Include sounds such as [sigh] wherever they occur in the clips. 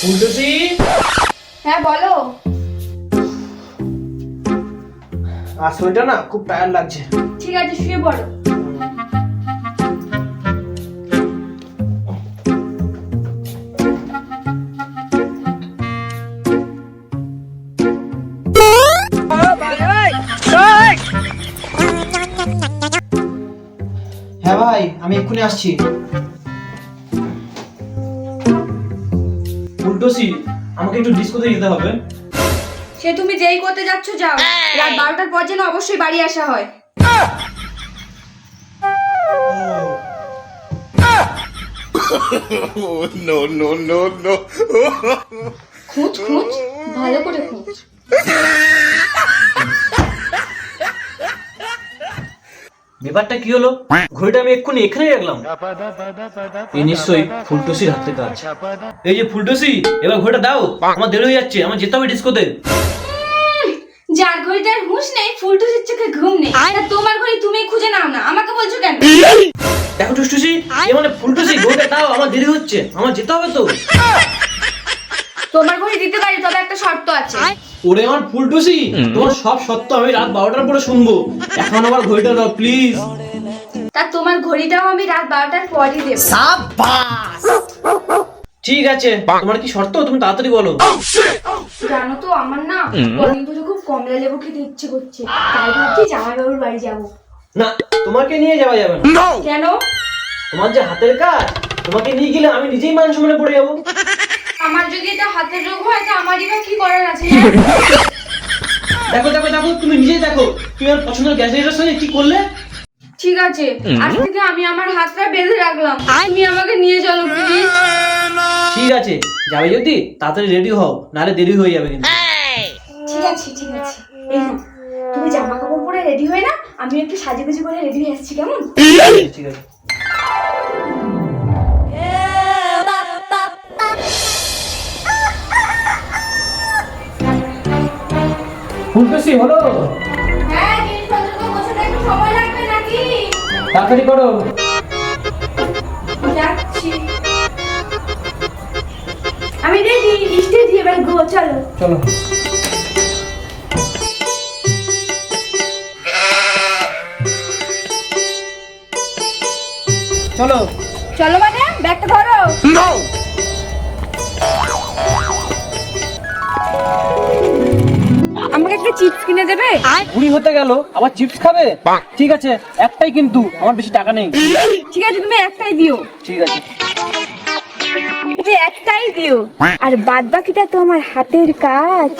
ফুলটুসি হ্যাঁ বলো। আর শরীরটা না খুব টায়ার লাগছে। ঠিক আছে শুয়ে পড়ো। হ্যাঁ ভাই আমি এক্ষুনি আসছি। ফুলটুসি আমাকে একটু ডিস্কোতে যেতে হবে। সে তুমি যেই করতে যাচ্ছ যাও। রাত বারোটার পর যেন অবশ্যই বাড়ি আসা হয়. খুঁজ খুঁজ ভালো করে খুঁজ ব্যাপারটা কি হলো? ঘড়িটা আমি এক্ষুনি এখানে রাখলাম। এই নিশ্চয়ই ফুলটুসির হাতে কাজ এই যে ফুলটুসি এবার ঘড়িটা দাও। আমার দেরি হয়ে যাচ্ছে আমার যেতে হবে ডিস্কোতে। যার ঘড়িটার হুঁশ নেই ফুলটুসির চোখে ঘুম নেই। তা তোমার ঘড়ি তুমি খুঁজে নাও না আমাকে বলছো কেন? দেখো টুসটুসি এ মানে ফুলটুসি ঘড়িটা দাও আমার দেরি হচ্ছে আমার যেতে হবে তো। তোমার ঘড়ি দিতে পারি তবে একটা শর্ত আছে। ওরে আমার ফুলটুসি তোমার সব সত্য আমি রাত বারোটার পরে শুনব। এখন আমার ঘড়িটা দাও প্লিজ তা তোমার ঘড়িটাও আমি রাত বারোটার পরই দেবো। ঠিক আছে তোমার কি শর্ত? তুমি তাড়াতাড়ি বলো। জানো তো আমার না কদিন ধরে খুব কমলা লেবু খেতে ইচ্ছে করছে। তাই ভাবছি জামাইবাবুর বাড়ি যাব। না তোমাকে নিয়ে যাওয়া যাবে না। কেন? তোমার যে হাতের কাজ তোমাকে নিয়ে গেলে আমি নিজেই মান সম্মানে পড়ে যাব। আমার যদি এটা হাতের রোগ হয় তা আমারই বা কি করার আছে [laughs] দেখো দেখো দেখো তুমি নিজেই দেখো। তুমি আমার পছন্দের গ্যাজেটের সঙ্গে কি করলে? ঠিক আছে। আজ থেকে আমি আমার হাতটা বেঁধে রাখলাম। তুমি আমাকে নিয়ে চলো প্লিজ। ঠিক আছে। যাবে যদি তাড়াতাড়ি রেডি হও নাহলে দেরি হয়ে যাবে কিন্তু। ঠিক আছে ঠিক আছে। এই না তুমি জামা কাপড় পরে রেডি হয়ে না আমি একটু সাজুগুজু করে রেডি হয়ে আসছি কেমন? ঠিক আছে। ফুলটুসি হলো? হ্যাঁ জিনিসপত্র তো গোছাতে একটু সময় লাগবে নাকি? তাড়াতাড়ি করো। আমি রেডি স্টেজ এবার গো চলো। চলো। চলো। চলো মানে? ব্যাগটা ধরো। একটা চিপস কিনে দেবে? বুড়ি হতে গেল আবার চিপস খাবে? ঠিক আছে একটাই কিন্তু আমার বেশি টাকা নেই। ঠিক আছে তুমি একটাই দিও। ঠিক আছে। তুমি একটাই দিও। আর বাদ বাকিটা তো আমার হাতের কাজ।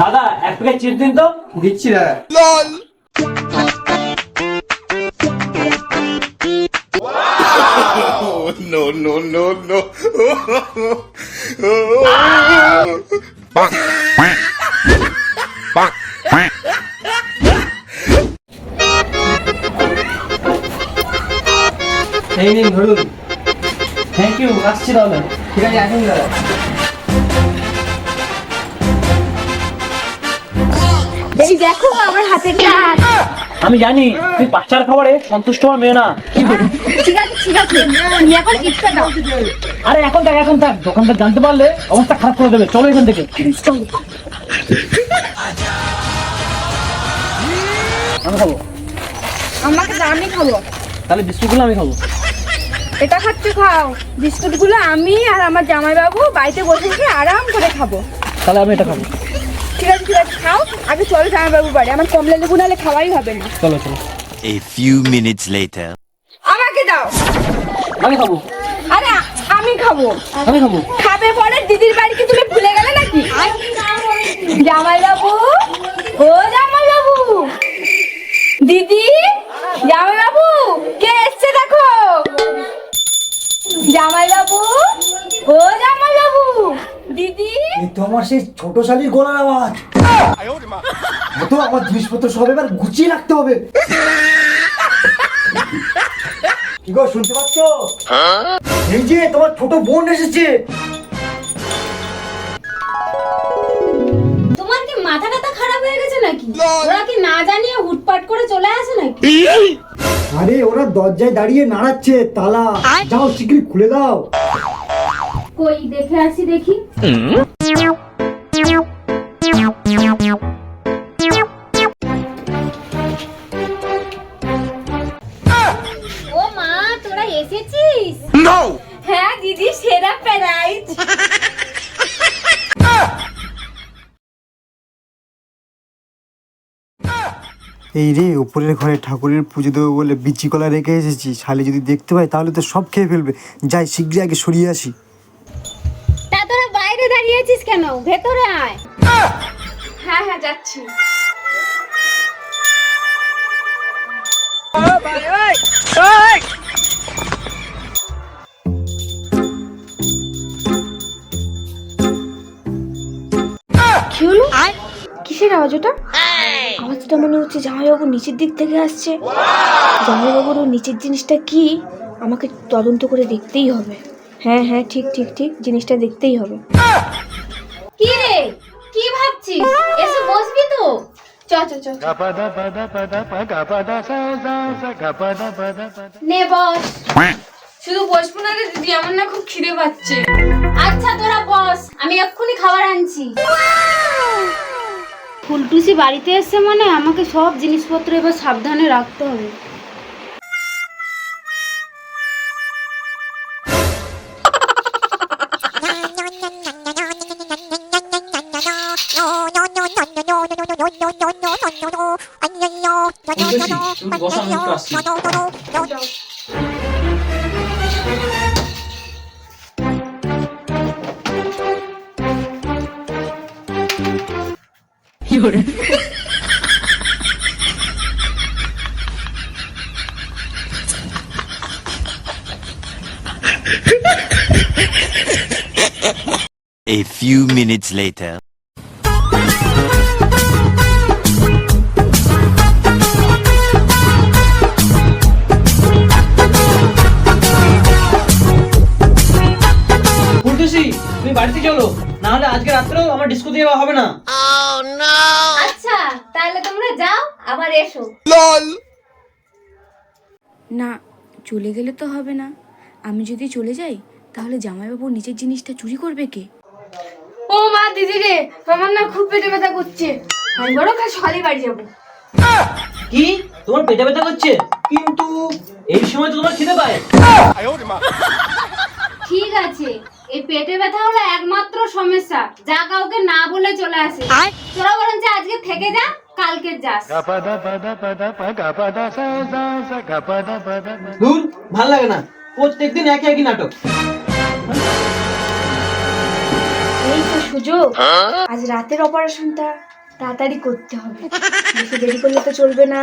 দাদা এক প্যাকেট চিপস দিন তো। দিচ্ছি দাদা। এই নিন ধরুন। থ্যাংক ইউ আসছি তাহলে। ঠিক আছে আসুন দেখো কাজ। আমি জানি তুই বাচ্চার খাবারে সন্তুষ্ট হওয়ার মেয়ে না। ঠিক আছে ঠিক আছে। তুমি এখন দাও। আরে এখন থাক এখন থাক দোকানদার জানতে পারলে অবস্থা খারাপ করে দেবে। চলো এখান থেকে। আমি খাব। আমাকে আমি খাব। তাহলে বিস্কুটগুলো আমি খাব। এটা খাচ্ছ খাও। বিস্কুটগুলো আমি আর আমার জামাইবাবু বাড়িতে বসে আরাম করে খাব। তাহলে আমি এটা খাব। খাও আগে চলো জামাইবাবু বাড়ি। আমার কমলা লেবু নাহলে খাওয়াই হবে না। চলো চলো। A few minutes later. আমাকে দাও। আমি খাব। আরে আমি খাব। আমি খাব। খাবে পরে দিদির বাড়ি কি তুমি ভুলে গেলে নাকি? জামাইবাবু? ও জামাইবাবু। দিদি? জামাইবাবু? কে এসছে দেখো? জামাইবাবু? ও তো আমার সেই ছোট শালির গলার আওয়াজ। তো আমার জিনিসপত্র সব এবার গুছিয়ে রাখতে হবে। কি গো শুনতে পাচ্ছ? এই যে তোমার ছোট বোন এসেছে। তোমার কি মাথা টাথা খারাপ হয়ে গেছে নাকি? ওরা কি না জানিয়ে হুটপাট করে চলে আসে নাকি? আরে ওরা দরজায় দাঁড়িয়ে নাড়াচ্ছে তালা। যাও শিগগিরি খুলে দাও। কই দেখে আসি দেখি। ও মা তোরা এসেছিস? হ্যাঁ দিদি সেরা প্রাইজ এই রে উপরের ঘরে ঠাকুরের পুজো দেবো বলে বিচি কলা রেখে এসেছি শালি যদি দেখতে পাই তাহলে তো সব খেয়ে ফেলবে। যাই শিগগিরি আগে সরিয়ে আসি। বাইরে দাঁড়িয়ে আছিস কেন? ভেতরে আয়। হ্যাঁ হ্যাঁ যাচ্ছি। কিসের আওয়াজ ওটা? আওয়াজটা মনে হচ্ছে জামাইবাবু নিচের দিক থেকে আসছে। জামাইবাবুর নিচের জিনিসটা কি? আমাকে তদন্ত করে দেখতেই হবে। হ্যাঁ হ্যাঁ ঠিক ঠিক ঠিক। জিনিসটা দেখতেই হবে। কি রে? কি ভাবছিস? এসে বসবি তো। চ চ চ। নে বস। শুধু বসবো না রে দিদি আমার না খুব খিদে পাচ্ছে। আচ্ছা তোরা বস। আমি এক্ষুনি খাবার আনছি। ফুলটুসি বাড়িতে এসছে মানে আমাকে সব জিনিসপত্র এবার সাবধানে রাখতে হবে। ফুলটুসি, তুমি বসো, আমি একটু আসছি। A few minutes later. ফুলটুসি তুমি বাড়িতে চলো না হলে আজকে রাত্রেও আমার ডিস্কো দিয়ে হবে না। আচ্ছা তাহলে তোমরা যাও আবার এসো! না চলে গেলে তো হবে না। আমি যদি চলে যাই তাহলে জামাইবাবু নিচের জিনিসটা চুরি করবে কে? ও মা দিদি রে আমার না খুব পেটে ব্যথা করছে। আমি বড় কাল সকালে বাড়ি যাব। কি? তোমার পেটে ব্যথা করছে? কিন্তু এই সময় তো তোমার খিদে পায়। ঠিক আছে এই পেটে ব্যথা হলো একমাত্র সমস্যা যা কাউকে না বলে চলে আসে। তোরা বরঞ্চ আজকে থেকে যা কালকে যাস। দূর ভালো লাগে না। প্রত্যেকদিন একই একই নাটক। এই তো সুযোগ। আজ রাতের অপারেশনটা তাড়াতাড়ি করতে হবে। বেশি দেরি করলে তো চলবে না।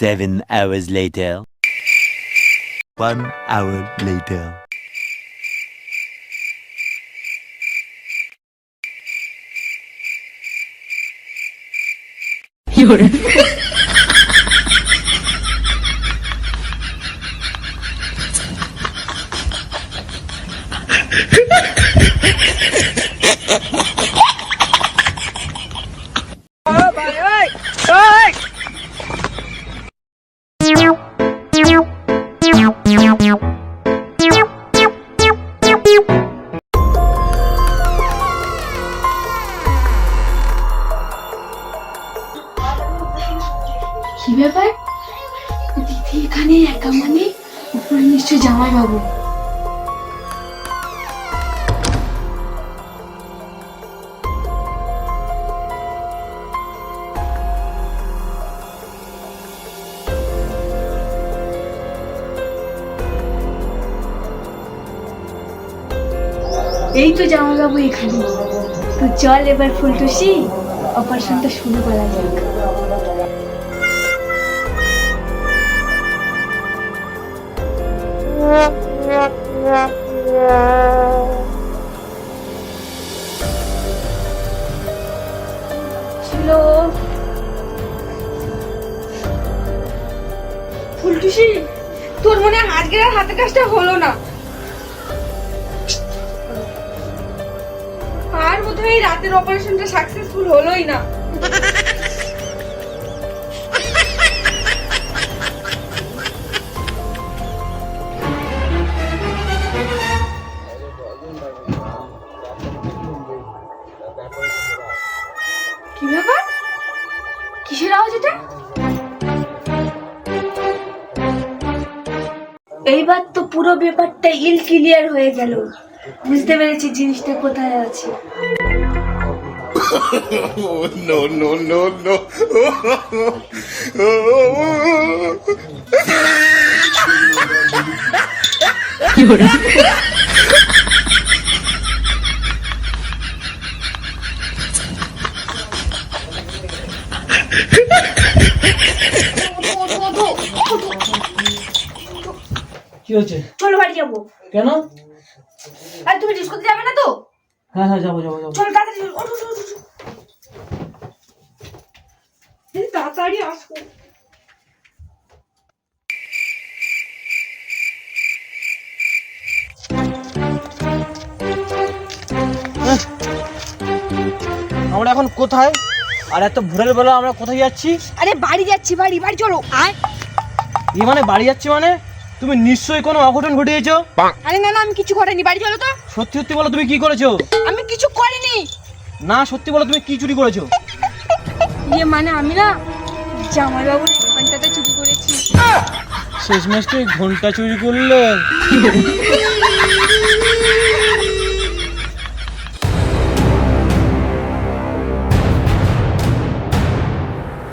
Seven hours later. One hour later. [laughs] কি এই তো জামাই বাবু এখানে। তো চল এবার ফুলটুসি অপারেশনটা শুরু করা যাক। ফুলটুসি তোর মনে আজকের আর হাতে কাজটা হলো না? আমার মধ্যে এই রাতের অপারেশনটা সাকসেসফুল হলোই না। কি ব্যাপার? কিসের আওয়াজ এটা? এইবার তো পুরো ব্যাপারটা ইল ক্লিয়ার হয়ে গেল। বুঝতে পেরেছি জিনিসটা কোথায় আছে। [laughs] No, no, no, no. কি হচ্ছে চলো বাড়ি যাব। কেন? আর তুমি ডিস্কোতে যাবে না তো? হ্যাঁ হ্যাঁ যাব যাব যাব। চলো তাড়াতাড়ি ওঠো, ওঠো, ওঠো। তাড়াতাড়ি আসো। আমরা এখন কোথায়? আর এত ভোরের বেলা আমরা কোথায় যাচ্ছি? আরে বাড়ি যাচ্ছি বাড়ি বাড়ি চলো আয়। মানে বাড়ি যাচ্ছি মানে? তুমি নিশ্চয়ই কোনো অঘটন ঘটিয়েছো? আরে না না আমি কিছু করিনি। বাড়ি চলো তো। সত্যি সত্যি বলো তুমি কি করেছ? আমি কিছু করিনি। না সত্যি বলো তুমি কি চুরি করেছ? ইয়ে মানে আমি না জামাইবাবুর ঘন্টাটা চুরি করেছি। শেষমেশ তুই ঘণ্টা চুরি করলে।